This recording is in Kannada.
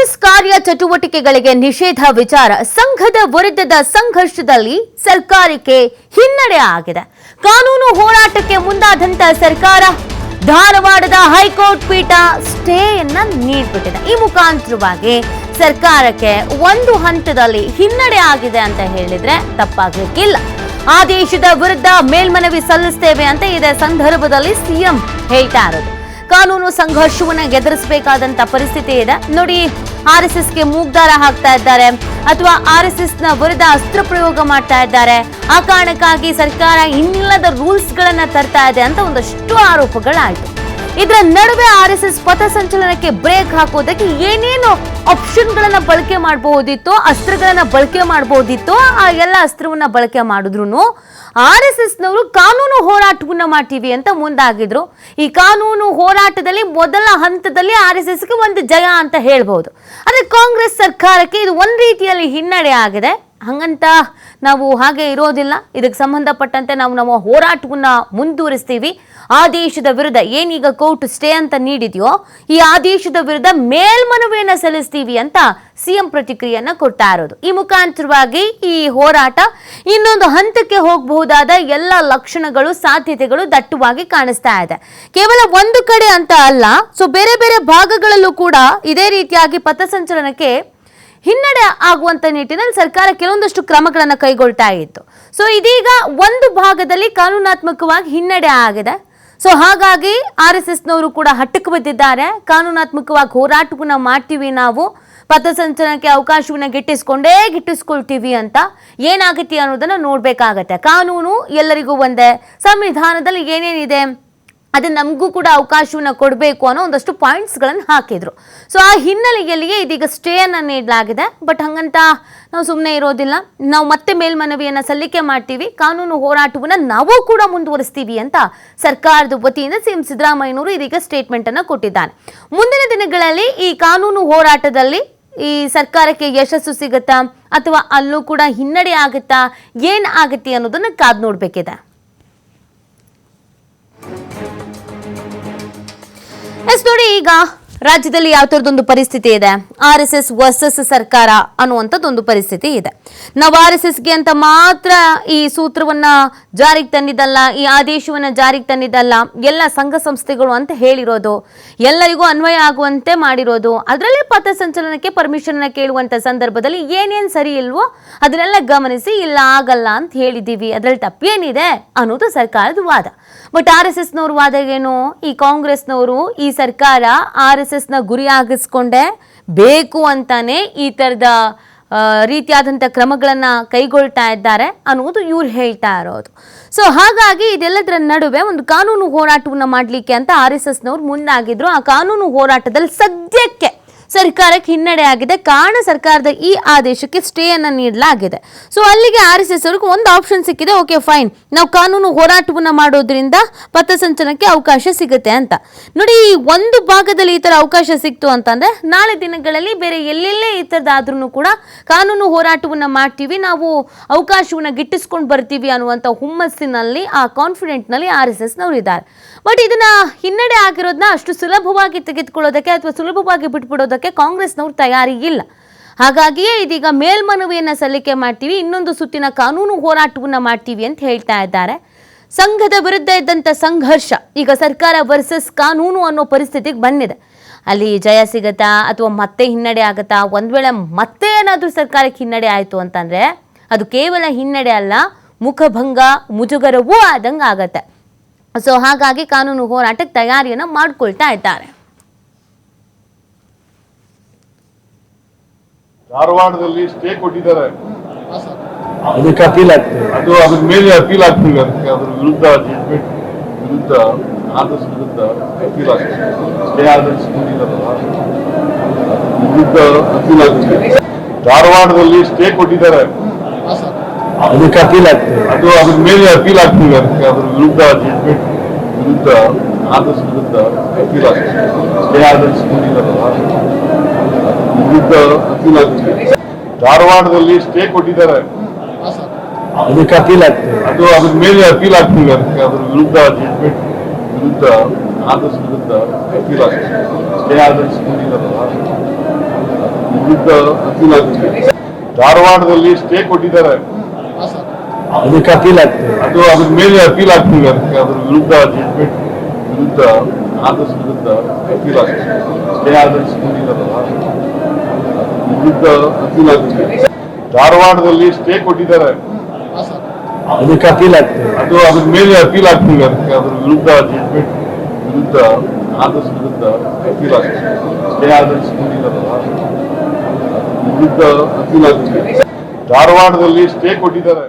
ಆರ್ಎಸ್ಎಸ್ ಕಾರ್ಯ ಚಟುವಟಿಕೆಗಳಿಗೆ ನಿಷೇಧ ವಿಚಾರ ಸಂಘದ ವಿರುದ್ಧದ ಸಂಘರ್ಷದಲ್ಲಿ ಸರ್ಕಾರಕ್ಕೆ ಹಿನ್ನಡೆ ಆಗಿದೆ. ಕಾನೂನು ಹೋರಾಟಕ್ಕೆ ಮುಂದಾದಂತ ಸರ್ಕಾರ ಧಾರವಾಡದ ಹೈಕೋರ್ಟ್ ಪೀಠ ಸ್ಟೇಯನ್ನ ನೀಡ್ಬಿಟ್ಟಿದೆ. ಈ ಮುಖಾಂತರವಾಗಿ ಸರ್ಕಾರಕ್ಕೆ ಒಂದು ಹಂತದಲ್ಲಿ ಹಿನ್ನಡೆ ಆಗಿದೆ ಅಂತ ಹೇಳಿದ್ರೆ ತಪ್ಪಾಗಲಿಕ್ಕಿಲ್ಲ. ಆದೇಶದ ವಿರುದ್ಧ ಮೇಲ್ಮನವಿ ಸಲ್ಲಿಸ್ತೇವೆ ಅಂತ ಇದೇ ಸಂದರ್ಭದಲ್ಲಿ ಸಿಎಂ ಹೇಳ್ತಾ ಇರೋದು ಕಾನೂನು ಸಂಘರ್ಷವನ್ನು ಎದುರಿಸಬೇಕಾದಂತ ಪರಿಸ್ಥಿತಿ ಇದೆ. ನೋಡಿ ಆರ್ ಎಸ್ ಎಸ್ಗೆ ಮೂಗ್ದಾರ ಹಾಕ್ತಾ ಇದ್ದಾರೆ ಅಥವಾ ಆರ್ಎಸ್ಎಸ್ನ ವಿರುದ್ಧ ಅಸ್ತ್ರ ಪ್ರಯೋಗ ಮಾಡ್ತಾ ಇದ್ದಾರೆ. ಆ ಕಾರಣಕ್ಕಾಗಿ ಸರ್ಕಾರ ಇನ್ನಿಲ್ಲದ ರೂಲ್ಸ್ ಗಳನ್ನ ತರ್ತಾ ಇದೆ ಅಂತ ಒಂದಷ್ಟು ಆರೋಪಗಳಾಯ್ತು. ಇದರ ನಡುವೆ ಆರ್ ಎಸ್ ಎಸ್ ಪಥಸಂಚಲನಕ್ಕೆ ಬ್ರೇಕ್ ಹಾಕೋದಕ್ಕೆ ಏನೇನು ಆಪ್ಷನ್ ಗಳನ್ನ ಬಳಕೆ ಮಾಡಬಹುದಿತ್ತು ಅಸ್ತ್ರಗಳನ್ನ ಬಳಕೆ ಮಾಡಬಹುದಿತ್ತು ಆ ಎಲ್ಲ ಅಸ್ತ್ರವನ್ನ ಬಳಕೆ ಮಾಡಿದ್ರು ಆರ್ ಎಸ್ ಎಸ್ ನವರು ಕಾನೂನು ಹೋರಾಟವನ್ನ ಮಾಡ್ತೀವಿ ಅಂತ ಮುಂದಾಗಿದ್ರು. ಈ ಕಾನೂನು ಹೋರಾಟದಲ್ಲಿ ಮೊದಲ ಹಂತದಲ್ಲಿ ಆರ್ ಎಸ್ ಎಸ್ಗೆ ಒಂದು ಜಯ ಅಂತ ಹೇಳ್ಬೋದು. ಆದರೆ ಕಾಂಗ್ರೆಸ್ ಸರ್ಕಾರಕ್ಕೆ ಇದು ಒಂದು ರೀತಿಯಲ್ಲಿ ಹಿನ್ನಡೆ ಆಗಿದೆ. ಹಂಗಂತ ನಾವು ಹಾಗೆ ಇರೋದಿಲ್ಲ. ಇದಕ್ಕೆ ಸಂಬಂಧಪಟ್ಟಂತೆ ನಾವು ನಮ್ಮ ಹೋರಾಟವನ್ನ ಮುಂದುವರಿಸ್ತೀವಿ. ಆದೇಶದ ವಿರುದ್ಧ ಏನೀಗ ಕೋರ್ಟ್ ಸ್ಟೇ ಅಂತ ನೀಡಿದೆಯೋ, ಈ ಆದೇಶದ ವಿರುದ್ಧ ಮೇಲ್ಮನವಿಯನ್ನ ಸಲ್ಲಿಸ್ತೀವಿ ಅಂತ ಸಿಎಂ ಪ್ರತಿಕ್ರಿಯೆಯನ್ನ ಕೊಡ್ತಾ ಇರೋದು. ಈ ಮುಖಾಂತರವಾಗಿ ಈ ಹೋರಾಟ ಇನ್ನೊಂದು ಹಂತಕ್ಕೆ ಹೋಗಬಹುದಾದ ಎಲ್ಲ ಲಕ್ಷಣಗಳು, ಸಾಧ್ಯತೆಗಳು ದಟ್ಟವಾಗಿ ಕಾಣಿಸ್ತಾ ಇದೆ. ಕೇವಲ ಒಂದು ಕಡೆ ಅಂತ ಅಲ್ಲ, ಸೊ ಬೇರೆ ಬೇರೆ ಭಾಗಗಳಲ್ಲೂ ಕೂಡ ಇದೇ ರೀತಿಯಾಗಿ ಪಥಸಂಚಲನಕ್ಕೆ ಹಿನ್ನಡೆ ಆಗುವಂತ ನಿಟ್ಟಿನಲ್ಲಿ ಸರ್ಕಾರ ಕೆಲವೊಂದಷ್ಟು ಕ್ರಮಗಳನ್ನು ಕೈಗೊಳ್ತಾ ಇತ್ತು. ಸೊ ಇದೀಗ ಒಂದು ಭಾಗದಲ್ಲಿ ಕಾನೂನಾತ್ಮಕವಾಗಿ ಹಿನ್ನಡೆ ಆಗಿದೆ. ಸೊ ಹಾಗಾಗಿ ಆರ್ ಎಸ್ ಎಸ್ನವರು ಕೂಡ ಹಟ್ಟಕ್ಕೆ ಬಿದ್ದಿದ್ದಾರೆ. ಕಾನೂನಾತ್ಮಕವಾಗಿ ಹೋರಾಟವನ್ನ ಮಾಡ್ತೀವಿ ನಾವು. ಪಥಸಂಚಲನಕ್ಕೆ ಅವಕಾಶವನ್ನ ಗಿಟ್ಟಿಸ್ಕೊಂಡೇ ಗಿಟ್ಟಿಸ್ಕೊಳ್ತೀವಿ ಅಂತ ಏನಾಗುತ್ತೆ ಅನ್ನೋದನ್ನ ನೋಡಬೇಕಾಗತ್ತೆ. ಕಾನೂನು ಎಲ್ಲರಿಗೂ ಒಂದೇ. ಸಂವಿಧಾನದಲ್ಲಿ ಏನೇನಿದೆ? ಅದು ನಮಗೂ ಕೂಡ ಅವಕಾಶವನ್ನ ಕೊಡಬೇಕು ಅನ್ನೋ ಒಂದಷ್ಟು ಪಾಯಿಂಟ್ಸ್ಗಳನ್ನು ಹಾಕಿದ್ರು. ಸೊ ಆ ಹಿನ್ನೆಲೆಯಲ್ಲಿಯೇ ಇದೀಗ ಸ್ಟೇಯನ್ನು ನೀಡಲಾಗಿದೆ. ಬಟ್ ಹಂಗಂತ ನಾವು ಸುಮ್ಮನೆ ಇರೋದಿಲ್ಲ. ನಾವು ಮತ್ತೆ ಮೇಲ್ಮನವಿಯನ್ನು ಸಲ್ಲಿಕೆ ಮಾಡ್ತೀವಿ. ಕಾನೂನು ಹೋರಾಟವನ್ನು ನಾವು ಕೂಡ ಮುಂದುವರಿಸ್ತೀವಿ ಅಂತ ಸರ್ಕಾರದ ವತಿಯಿಂದ ಸಿಎಂ ಸಿದ್ದರಾಮಯ್ಯನವರು ಇದೀಗ ಸ್ಟೇಟ್ಮೆಂಟನ್ನು ಕೊಟ್ಟಿದ್ದಾನೆ ಮುಂದಿನ ದಿನಗಳಲ್ಲಿ ಈ ಕಾನೂನು ಹೋರಾಟದಲ್ಲಿ ಈ ಸರ್ಕಾರಕ್ಕೆ ಯಶಸ್ಸು ಸಿಗುತ್ತಾ ಅಥವಾ ಅಲ್ಲೂ ಕೂಡ ಹಿನ್ನಡೆ ಆಗುತ್ತಾ, ಏನು ಆಗುತ್ತೆ ಅನ್ನೋದನ್ನ ಕಾದು ನೋಡ್ಬೇಕಿದೆ. ಎಸ್ ನೋಡಿ ಈಗ ರಾಜ್ಯದಲ್ಲಿ ಯಾವ ಥರದೊಂದು ಪರಿಸ್ಥಿತಿ ಇದೆ? ಆರ್ ಎಸ್ ಎಸ್ ವರ್ಸಸ್ ಸರ್ಕಾರ ಅನ್ನುವಂಥದ್ದೊಂದು ಪರಿಸ್ಥಿತಿ ಇದೆ. ನಾವು ಆರ್ ಎಸ್ ಎಸ್ಗೆ ಅಂತ ಮಾತ್ರ ಈ ಸೂತ್ರವನ್ನ ಜಾರಿಗೆ ತಂದಿದ್ದಲ್ಲ, ಈ ಆದೇಶವನ್ನ ಜಾರಿಗೆ ತಂದಿದ್ದಲ್ಲ, ಎಲ್ಲ ಸಂಘ ಸಂಸ್ಥೆಗಳು ಅಂತ ಹೇಳಿರೋದು, ಎಲ್ಲರಿಗೂ ಅನ್ವಯ ಆಗುವಂತೆ ಮಾಡಿರೋದು, ಅದರಲ್ಲೇ ಪಥಸಂಚಲನಕ್ಕೆ ಪರ್ಮಿಷನ್ನ ಕೇಳುವಂತ ಸಂದರ್ಭದಲ್ಲಿ ಏನೇನ್ ಸರಿ ಇಲ್ವೋ ಅದನ್ನೆಲ್ಲ ಗಮನಿಸಿ ಇಲ್ಲ ಆಗಲ್ಲ ಅಂತ ಹೇಳಿದ್ದೀವಿ. ಅದ್ರಲ್ಲಿ ತಪ್ಪೇನಿದೆ ಅನ್ನೋದು ಸರ್ಕಾರದ ವಾದ. ಬಟ್ ಆರ್ ಎಸ್ ಎಸ್ನವ್ರ ವಾದ ಏನು? ಈ ಕಾಂಗ್ರೆಸ್ನವರು ಈ ಸರ್ಕಾರ ಆರ್ ಎಸ್ ಎಸ್ನ ಗುರಿಯಾಗಿಸ್ಕೊಂಡೆ ಬೇಕು ಅಂತಾನೆ ಈ ಥರದ ರೀತಿಯಾದಂಥ ಕ್ರಮಗಳನ್ನ ಕೈಗೊಳ್ತಾ ಇದ್ದಾರೆ ಅನ್ನೋದು ಇವ್ರು ಹೇಳ್ತಾ ಇರೋದು. ಸೊ ಹಾಗಾಗಿ ಇದೆಲ್ಲದರ ನಡುವೆ ಒಂದು ಕಾನೂನು ಹೋರಾಟವನ್ನು ಮಾಡಲಿಕ್ಕೆ ಅಂತ ಆರ್ ಎಸ್ ಎಸ್ನವ್ರು ಮುಂದಾಗಿದ್ರು. ಆ ಕಾನೂನು ಹೋರಾಟದಲ್ಲಿ ಸದ್ಯಕ್ಕೆ ಸರ್ಕಾರಕ್ಕೆ ಹಿನ್ನಡೆ ಆಗಿದೆ. ಕಾರಣ ಸರ್ಕಾರದ ಈ ಆದೇಶಕ್ಕೆ ಸ್ಟೇ ಅನ್ನ ನೀಡಲಾಗಿದೆ. ಸೊ ಅಲ್ಲಿಗೆ ಆರ್ ಎಸ್ ಎಸ್ ಅವ್ರಿಗೆ ಒಂದು ಆಪ್ಷನ್ ಸಿಕ್ಕಿದೆ. ಓಕೆ ಫೈನ್ ನಾವು ಕಾನೂನು ಹೋರಾಟವನ್ನ ಮಾಡೋದ್ರಿಂದ ಪಥಸಂಚಲನಕ್ಕೆ ಅವಕಾಶ ಸಿಗುತ್ತೆ ಅಂತ. ನೋಡಿ, ಈ ಒಂದು ಭಾಗದಲ್ಲಿ ಈ ತರ ಅವಕಾಶ ಸಿಕ್ತು ಅಂತಂದ್ರೆ ನಾಳೆ ದಿನಗಳಲ್ಲಿ ಬೇರೆ ಎಲ್ಲೆಲ್ಲೇ ಈ ಥರದ್ದಾದ್ರೂ ಕೂಡ ಕಾನೂನು ಹೋರಾಟವನ್ನ ಮಾಡ್ತೀವಿ. ನಾವು ಅವಕಾಶವನ್ನ ಗಿಟ್ಟಿಸ್ಕೊಂಡು ಬರ್ತೀವಿ ಅನ್ನುವಂಥ ಹುಮ್ಮಸ್ಸಿನಲ್ಲಿ, ಆ ಕಾನ್ಫಿಡೆಂಟ್ನಲ್ಲಿ ಆರ್ ಎಸ್ ಎಸ್ನವರು ಇದ್ದಾರೆ. ಬಟ್ ಇದನ್ನ ಹಿನ್ನಡೆ ಆಗಿರೋದನ್ನ ಅಷ್ಟು ಸುಲಭವಾಗಿ ತೆಗೆದುಕೊಳ್ಳೋದಕ್ಕೆ ಅಥವಾ ಸುಲಭವಾಗಿ ಬಿಟ್ಬಿಡೋದಕ್ಕೆ ಕಾಂಗ್ರೆಸ್ನವ್ರು ತಯಾರಿ ಇಲ್ಲ. ಹಾಗಾಗಿಯೇ ಇದೀಗ ಮೇಲ್ಮನವಿಯನ್ನು ಸಲ್ಲಿಕೆ ಮಾಡ್ತೀವಿ, ಇನ್ನೊಂದು ಸುತ್ತಿನ ಕಾನೂನು ಹೋರಾಟವನ್ನ ಮಾಡ್ತೀವಿ ಅಂತ ಹೇಳ್ತಾ ಇದ್ದಾರೆ. ಸಂಘದ ವಿರುದ್ಧ ಇದ್ದಂಥ ಸಂಘರ್ಷ, ಈಗ ಸರ್ಕಾರ ವರ್ಸಸ್ ಕಾನೂನು ಅನ್ನೋ ಪರಿಸ್ಥಿತಿಗೆ ಬಂದಿದೆ. ಅಲ್ಲಿ ಜಯ ಸಿಗತ್ತಾ ಅಥವಾ ಮತ್ತೆ ಹಿನ್ನಡೆ ಆಗತ್ತಾ? ಒಂದ್ ವೇಳೆ ಮತ್ತೆ ಏನಾದರೂ ಸರ್ಕಾರಕ್ಕೆ ಹಿನ್ನಡೆ ಆಯಿತು ಅಂತಂದ್ರೆ, ಅದು ಕೇವಲ ಹಿನ್ನಡೆ ಅಲ್ಲ, ಮುಖಭಂಗ, ಮುಜುಗರವೂ ಆದಂಗೆ ಆಗತ್ತೆ. ಸೊ ಹಾಗಾಗಿ ಕಾನೂನು ಹೋರಾಟಕ್ಕೆ ತಯಾರಿಯನ್ನು ಮಾಡ್ಕೊಳ್ತಾ ಇದ್ದಾರೆ. ಧಾರವಾಡದಲ್ಲಿ ಸ್ಟೇ ಕೊಟ್ಟಿದ್ದಾರೆ. ಅದಕ್ಕೆ ಅಪೀಲ್ ಆಗ್ತದೆ. ಅದು ಅದ್ರ ಮೇಲೆ ಅಪೀಲ್ ಆಗ್ತೀವಿ ಅದಕ್ಕೆ ಅದ್ರ ವಿರುದ್ಧ ಜಡ್ಜ್ಮೆಂಟ್ ವಿರುದ್ಧ ಆದರ್ಶ ವಿರುದ್ಧ ಅಪೀಲ್ ಆಗ್ತದೆ. ಸ್ಟೇ ಆದರ್ಶ ವಿರುದ್ಧ ಅಪೀಲ್ ಆಗ್ತದೆ. ಧಾರವಾಡದಲ್ಲಿ ಸ್ಟೇ ಕೊಟ್ಟಿದ್ದಾರೆ. ಅದಕ್ಕೆ ಅಪೀಲ್ ಆಗ್ತದೆ. ಅದು ಅದ್ರ ಮೇಲೆ ಅಪೀಲ್ ಆಗ್ತೀವಿ ಅದಕ್ಕೆ ಅದ್ರ ವಿರುದ್ಧ ಜಡ್ಜ್ಮೆಂಟ್ ವಿರುದ್ಧ ಆದರ್ಶ ವಿರುದ್ಧ ಅಪೀಲ್ ಆಗ್ತದೆ. ಸ್ಟೇ ಆದರ್ಶ ಧಾರವಾಡದಲ್ಲಿ ಸ್ಟೇ ಕೊಟ್ಟಿದ್ದಾರೆ. ಅದಕ್ಕೆ ಅಪೀಲ್ ಆಗ್ತದೆ. ಅದು ಅದ್ರ ಮೇಲೆ ಅಪೀಲ್ ಆಗ್ತೀವಿ ಅದಕ್ಕೆ ಅದ್ರ ವಿರುದ್ಧ ಜಡ್ಜ್ಮೆಂಟ್ ವಿರುದ್ಧ ಆದರ್ಶ ವಿರುದ್ಧ ಅಪೀಲ್ ಆಗ್ತದೆ ಸ್ಟೇ ಆದರ್ಶ ಕೊಟ್ಟಿದ್ದಾರಲ್ಲ ವಿರುದ್ಧ ಅಪೀಲ್ ಆಗ್ತದೆ. ಧಾರವಾಡದಲ್ಲಿ ಸ್ಟೇ ಕೊಟ್ಟಿದ್ದಾರೆ. ಅದಕ್ಕೆ ಅಪೀಲ್ ಆಗ್ತದೆ. ಅದು ಅದ್ರ ಮೇಲೆ ಅಪೀಲ್ ಆಗ್ತೀವಿ ಅದಕ್ಕೆ ಅದ್ರ ವಿರುದ್ಧ ಜಡ್ಜ್ಮೆಂಟ್ ವಿರುದ್ಧ ಆದರ್ಶ ವಿರುದ್ಧ ಅಪೀಲ್ ಆಗ್ತದೆ ಸ್ಟೇ ಆದರ್ಶ ಕೊಟ್ಟಿದ್ದಾರಲ್ಲ ಅಪೀಲ್ ಆಗ್ತಿದೆ ಧಾರವಾಡದಲ್ಲಿ ಸ್ಟೇ ಕೊಟ್ಟಿದ್ದಾರೆ. ಅದಕ್ಕೆ ಅಪೀಲ್ ಆಗ್ತದೆ. ಅದು ಅದ್ರ ಮೇಲೆ ಅಪೀಲ್ ಆಗ್ತಿದೆ ಅದಕ್ಕೆ ಅದ್ರ ವಿರುದ್ಧ ಜಡ್ಜ್ಮೆಂಟ್ ವಿರುದ್ಧ ಆದೇಶ ವಿರುದ್ಧ ಅಪೀಲ್ ಆಗ್ತದೆ. ಸ್ಟೇ ಅದ್ರ ವಿರುದ್ಧ ಅಪೀಲ್ ಆಗ್ತಿದೆ. ಧಾರವಾಡದಲ್ಲಿ ಸ್ಟೇ ಕೊಟ್ಟಿದ್ದಾರೆ.